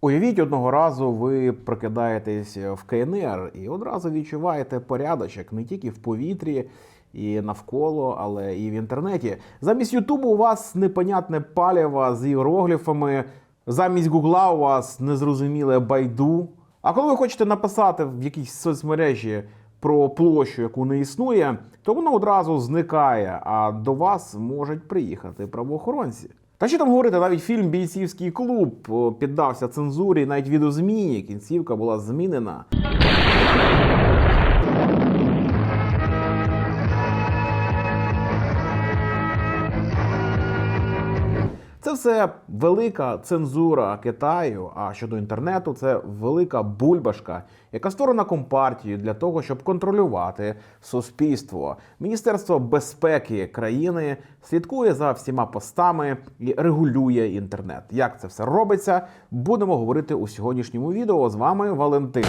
Уявіть, одного разу ви прокидаєтесь в КНР і одразу відчуваєте порядочок не тільки в повітрі і навколо, але і в інтернеті. Замість Ютубу у вас непонятне палєво з іерогліфами, замість Гугла у вас незрозуміле байду. А коли ви хочете написати в якійсь соцмережі про площу, яку не існує, то воно одразу зникає, а до вас можуть приїхати правоохоронці. Та що там говорити, навіть фільм Бійцівський клуб піддався цензурі, навіть відозміні, кінцівка була змінена. Це все велика цензура Китаю. А щодо інтернету, це велика бульбашка, яка створена компартією для того, щоб контролювати суспільство. Міністерство безпеки країни слідкує за всіма постами і регулює інтернет. Як це все робиться, будемо говорити у сьогоднішньому відео. З вами Валентин.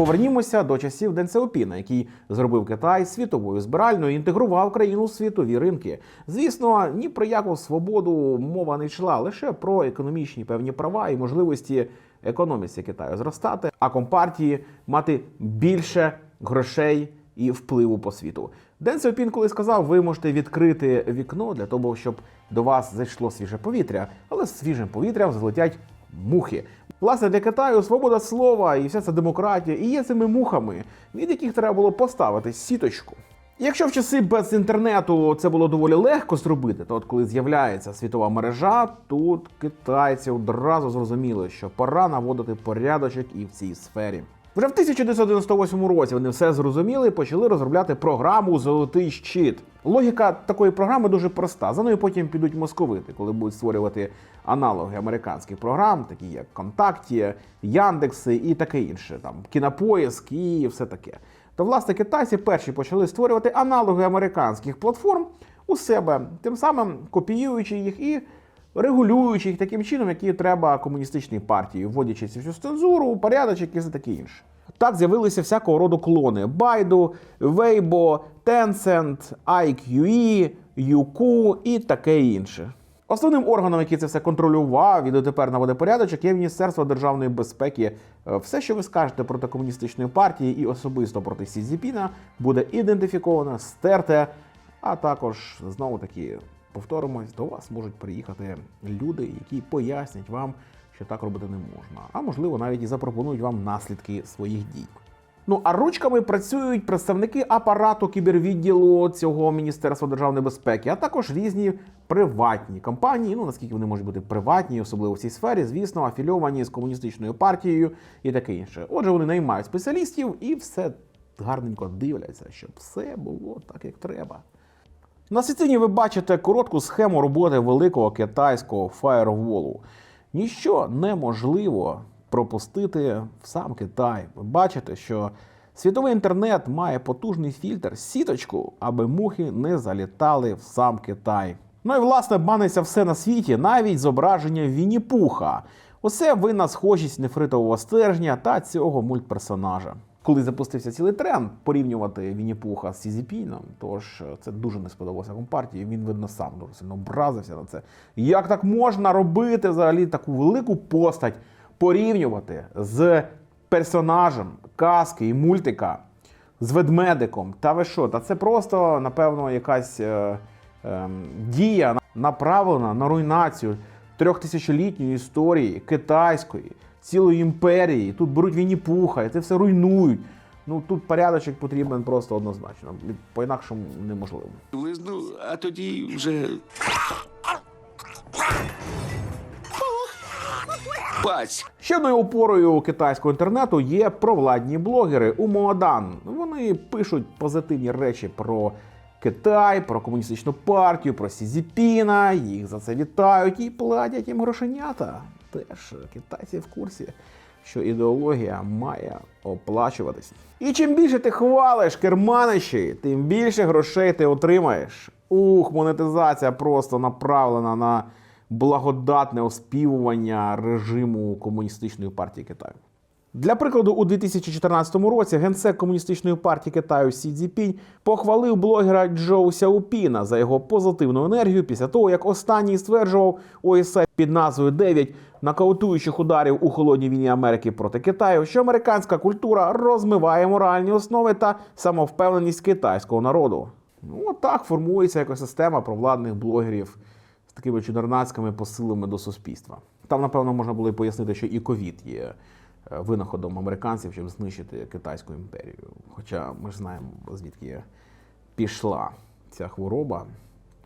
Повернімося до часів Ден Сяопіна, який зробив Китай світовою збиральною і інтегрував країну в світові ринки. Звісно, ні про яку свободу мова не йшла, лише про економічні певні права і можливості економіці Китаю зростати, а компартії мати більше грошей і впливу по світу. Ден Сяопін коли сказав, ви можете відкрити вікно для того, щоб до вас зайшло свіже повітря, але з свіжим повітрям залетять мухи. Власне, для Китаю свобода слова і вся ця демократія і є цими мухами, від яких треба було поставити сіточку. Якщо в часи без інтернету це було доволі легко зробити, то от коли з'являється світова мережа, тут китайці одразу зрозуміли, що пора наводити порядочок і в цій сфері. Вже в 1998 році вони все зрозуміли і почали розробляти програму Золотий щит. Логіка такої програми дуже проста. За нею потім підуть московити, коли будуть створювати аналоги американських програм, такі як Контакті, Яндекси і таке інше, там кінопоїзк і все таке. То власне китайці перші почали створювати аналоги американських платформ у себе, тим самим копіюючи їх і регулюючи їх таким чином, які треба комуністичній партії, вводячи цю всю цензуру, порядочок і все таке інше. Так з'явилися всякого роду клони: Baidu, Weibo, Tencent, IQE, Youku і таке інше. Основним органом, який це все контролював і дотепер наводить порядочок, є Міністерство державної безпеки. Е, Все, що ви скажете проти комуністичної партії і особисто проти Сі Цзіпіна, буде ідентифіковано, стерте, а також знову таки повторимось, до вас можуть приїхати люди, які пояснять вам, що так робити не можна, а можливо навіть і запропонують вам наслідки своїх дій. Ну а ручками працюють представники апарату кібервідділу цього Міністерства державної безпеки, а також різні приватні компанії. Ну наскільки вони можуть бути приватні, особливо в цій сфері, звісно, афільовані з комуністичною партією і таке інше. Отже, вони наймають спеціалістів і все гарненько дивляться, щоб все було так, як треба. На світлині ви бачите коротку схему роботи великого китайського фаєрволу. Ніщо неможливо пропустити в сам Китай. Ви бачите, що світовий інтернет має потужний фільтр сіточку, аби мухи не залітали в сам Китай. Ну і власне баниться все на світі, навіть зображення Вінні-Пуха. Усе винна схожість нефритового стержня та цього мультперсонажа. Коли запустився цілий тренд порівнювати Вінні-Пуха з Сізіпіном, тож е, це дуже не сподобалося компартії. Він, видно, сам дуже сильно образився на це. Як так можна робити взагалі таку велику постать, порівнювати з персонажем казки і мультика, з ведмедиком? Та ви що? Та це просто, напевно, якась е, е, дія направлена на руйнацію трьохтисячолітньої історії китайської, цілої імперії. Тут беруть Вінні-Пуха, і це все руйнують. Ну тут порядочок потрібен просто однозначно. По-інакшому неможливо. Лизну, а тоді вже. Паць. Ще одною опорою китайського інтернету є провладні блогери Умоадан. Вони пишуть позитивні речі про Китай, про комуністичну партію, про Сізіпіна. Їх за це вітають і платять їм грошенята. Теж китайці в курсі, що ідеологія має оплачуватись. І чим більше ти хвалиш керманичі, тим більше грошей ти отримаєш. Ух, монетизація просто направлена на благодатне оспівування режиму комуністичної партії Китаю. Для прикладу, у 2014 році генсек комуністичної партії Китаю Сі Цзіпінь похвалив блогера Джоу Сяопіна за його позитивну енергію після того, як останній стверджував ОСА під назвою «9 нокаутуючих ударів у холодній війні Америки проти Китаю, що американська культура розмиває моральні основи та самовпевненість китайського народу. Ну, от так формується екосистема провладних блогерів з такими чудернацькими посилами до суспільства. Там, напевно, можна було і пояснити, що і ковід є е, винаходом американців, щоб знищити китайську імперію. Хоча ми ж знаємо, звідки пішла ця хвороба.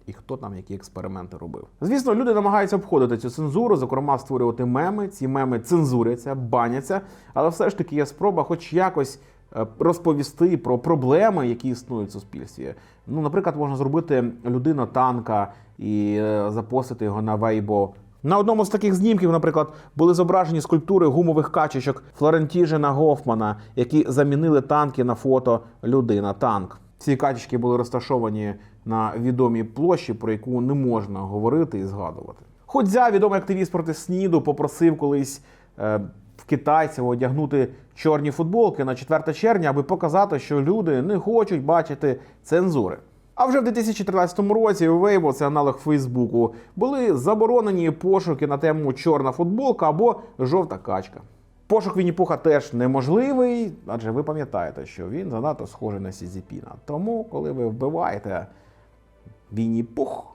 І хто там які експерименти робив. Звісно, люди намагаються обходити цю цензуру, зокрема створювати меми. Ці меми цензуряться, баняться, але все ж таки є спроба, хоч якось е, розповісти про проблеми, які існують в суспільстві. Ну, наприклад, можна зробити людину танка і е, запостити його на Weibo. На одному з таких знімків, наприклад, були зображені скульптури гумових качечок Флорентіжена Гофмана, які замінили танки на фото людина танк. Ці качечки були розташовані на відомій площі, про яку не можна говорити і згадувати. Ходзя, відомий активіст проти СНІДу, попросив колись е, в китайців одягнути чорні футболки на 4 червня, аби показати, що люди не хочуть бачити цензури. А вже в 2013 році у Weibo, це аналог Фейсбуку, були заборонені пошуки на тему чорна футболка або жовта качка. Пошук Вінні-Пуха теж неможливий, адже ви пам'ятаєте, що він занадто схожий на Сізіпіна. Тому, коли ви вбиваєте Вінні-Пух,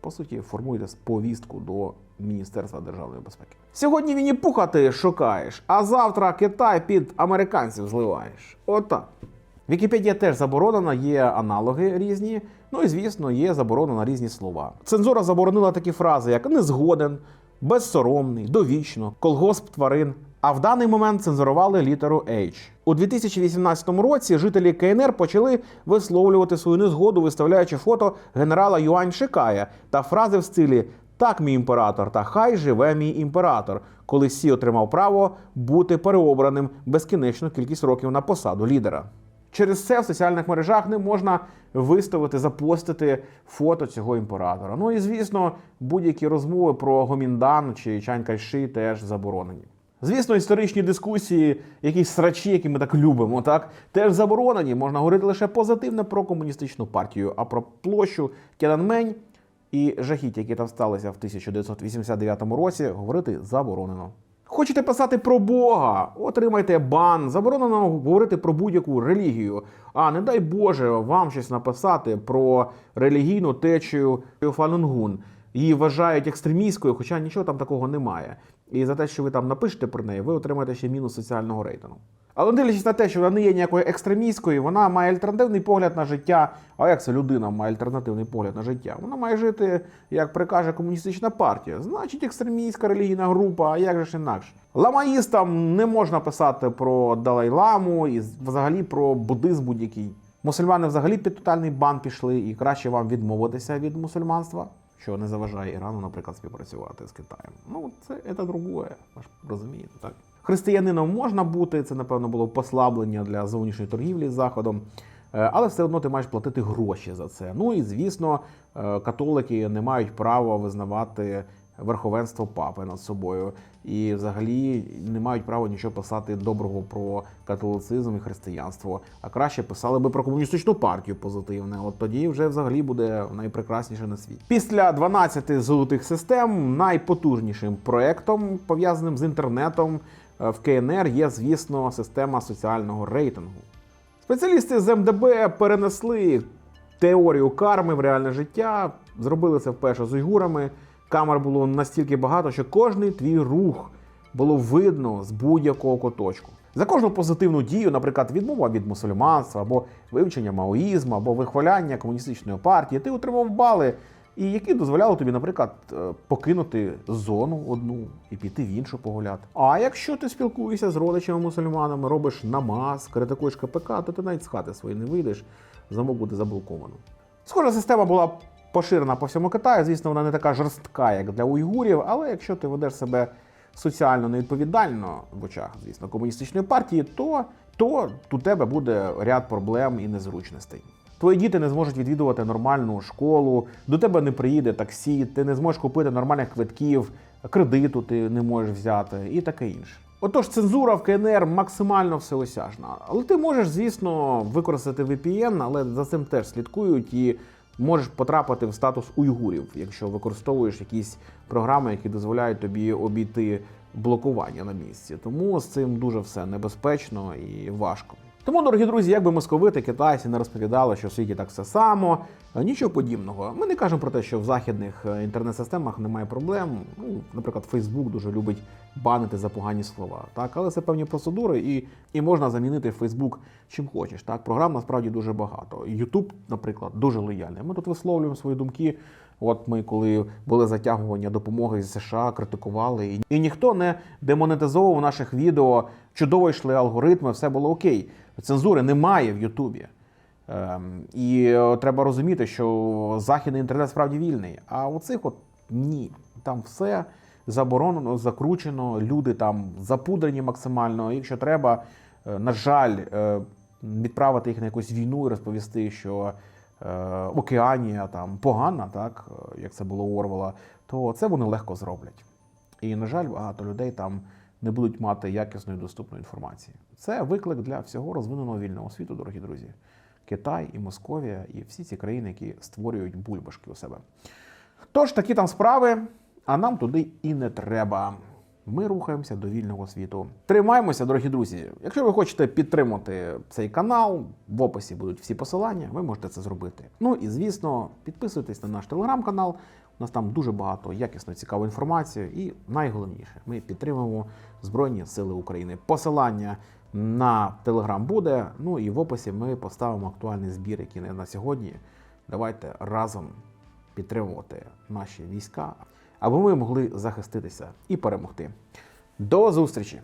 по суті, формуєте повістку до Міністерства державної безпеки. Сьогодні Вінні-Пуха ти шукаєш, а завтра Китай під американців зливаєш. Отак. Вікіпедія теж заборонена, є аналоги різні. Ну і звісно, є заборона на різні слова. Цензура заборонила такі фрази, як незгоден, безсоромний, довічно, колгосп тварин. А в даний момент цензурували літеру H. У 2018 році жителі КНР почали висловлювати свою незгоду, виставляючи фото генерала Юань Шикая та фрази в стилі Так, мій імператор, та хай живе мій імператор, коли Сі отримав право бути переобраним безкінечну кількість років на посаду лідера. Через це в соціальних мережах не можна виставити, запостити фото цього імператора. Ну і звісно, будь-які розмови про Гоміндан чи Чань Кайши теж заборонені. Звісно, історичні дискусії, якісь срачі, які ми так любимо, так теж заборонені. Можна говорити лише позитивне про комуністичну партію, а про площу Тяньаньмень і жахіття, які там сталися в 1989 році, говорити заборонено. Хочете писати про Бога, отримайте бан. Заборонено говорити про будь-яку релігію. А не дай Боже вам щось написати про релігійну течію Фалунгун. Її вважають екстремістською, хоча нічого там такого немає. І за те, що ви там напишете про неї, ви отримаєте ще мінус соціального рейтингу. Але дивлячись на те, що вона не є ніякою екстремістською, вона має альтернативний погляд на життя. А як це людина має альтернативний погляд на життя? Вона має жити, як прикаже комуністична партія. Значить, екстремістська релігійна група, а як же ж інакше? Ламаїстам не можна писати про Далай-ламу і взагалі про буддизм будь-який. Мусульмани взагалі під тотальний бан пішли, і краще вам відмовитися від мусульманства, що не заважає Ірану, наприклад, співпрацювати з Китаєм. Ну, це, це другое, ви ж розумієте, так? Християнином можна бути, це, напевно, було послаблення для зовнішньої торгівлі з Заходом. Е, Але все одно ти маєш платити гроші за це. Ну і звісно, е, католики не мають права визнавати верховенство папи над собою, і взагалі не мають права нічого писати доброго про католицизм і християнство. А краще писали би про комуністичну партію позитивне. От тоді вже взагалі буде найпрекрасніше на світі. Після 12 золотих систем найпотужнішим проектом, пов'язаним з інтернетом е, в КНР, є, звісно, система соціального рейтингу. Спеціалісти з МДБ перенесли теорію карми в реальне життя, зробили це вперше з уйгурами. Камер було настільки багато, що кожний твій рух було видно з будь-якого куточку. За кожну позитивну дію, наприклад, відмова від мусульманства, або вивчення маоїзму, або вихваляння комуністичної партії, ти отримав бали, і які дозволяли тобі, наприклад, е, покинути зону одну і піти в іншу погуляти. А якщо ти спілкуєшся з родичами мусульманами, робиш намаз, критикуєш КПК, то ти навіть з хати своєї не вийдеш, замок буде заблоковано. Схожа система була поширена по всьому Китаю. Звісно, вона не така жорстка, як для уйгурів, але якщо ти ведеш себе соціально невідповідально в очах, звісно, комуністичної партії, то, то у тебе буде ряд проблем і незручностей. Твої діти не зможуть відвідувати нормальну школу, до тебе не приїде таксі, ти не зможеш купити нормальних квитків, кредиту ти не можеш взяти і таке інше. Отож, цензура в КНР максимально всеосяжна. Але ти можеш, звісно, використати VPN, але за цим теж слідкують і можеш потрапити в статус уйгурів, якщо використовуєш якісь програми, які дозволяють тобі обійти блокування на місці. Тому з цим дуже все небезпечно і важко. Тому, дорогі друзі, як би московити, китайці не розповідали, що в світі так все само, е, нічого подібного. Ми не кажемо про те, що в західних е, інтернет-системах немає проблем. Ну, наприклад, Facebook дуже любить банити за погані слова. Так, але це певні процедури, і, і можна замінити Facebook чим хочеш. Так, програм насправді дуже багато. YouTube, наприклад, дуже лояльний. Ми тут висловлюємо свої думки. От ми, коли були затягування допомоги з США, критикували, і, ніхто не демонетизовував наших відео. Чудово йшли алгоритми, все було окей. Цензури немає в Ютубі. Ем, і е, треба розуміти, що західний інтернет справді вільний. А оцих от ні. Там все заборонено, закручено, люди там запудрені максимально. Якщо треба, е, на жаль, е, відправити їх на якусь війну і розповісти, що Океанія там погана, так е, як це було у Орвела, то це вони легко зроблять. І, на жаль, багато людей там не будуть мати якісної доступної інформації. Це виклик для всього розвиненого вільного світу, дорогі друзі. Китай і Московія, і всі ці країни, які створюють бульбашки у себе. Тож такі там справи, а нам туди і не треба. Ми рухаємося до вільного світу. Тримаємося, дорогі друзі. Якщо ви хочете підтримати цей канал, в описі будуть всі посилання, ви можете це зробити. Ну і звісно, підписуйтесь на наш телеграм-канал. У нас там дуже багато якісної цікавої інформації. І найголовніше, ми підтримуємо Збройні Сили України. Посилання на телеграм буде. Ну і в описі ми поставимо актуальний збір, який на сьогодні. Давайте разом підтримувати наші війська, аби ми могли захиститися і перемогти. До зустрічі!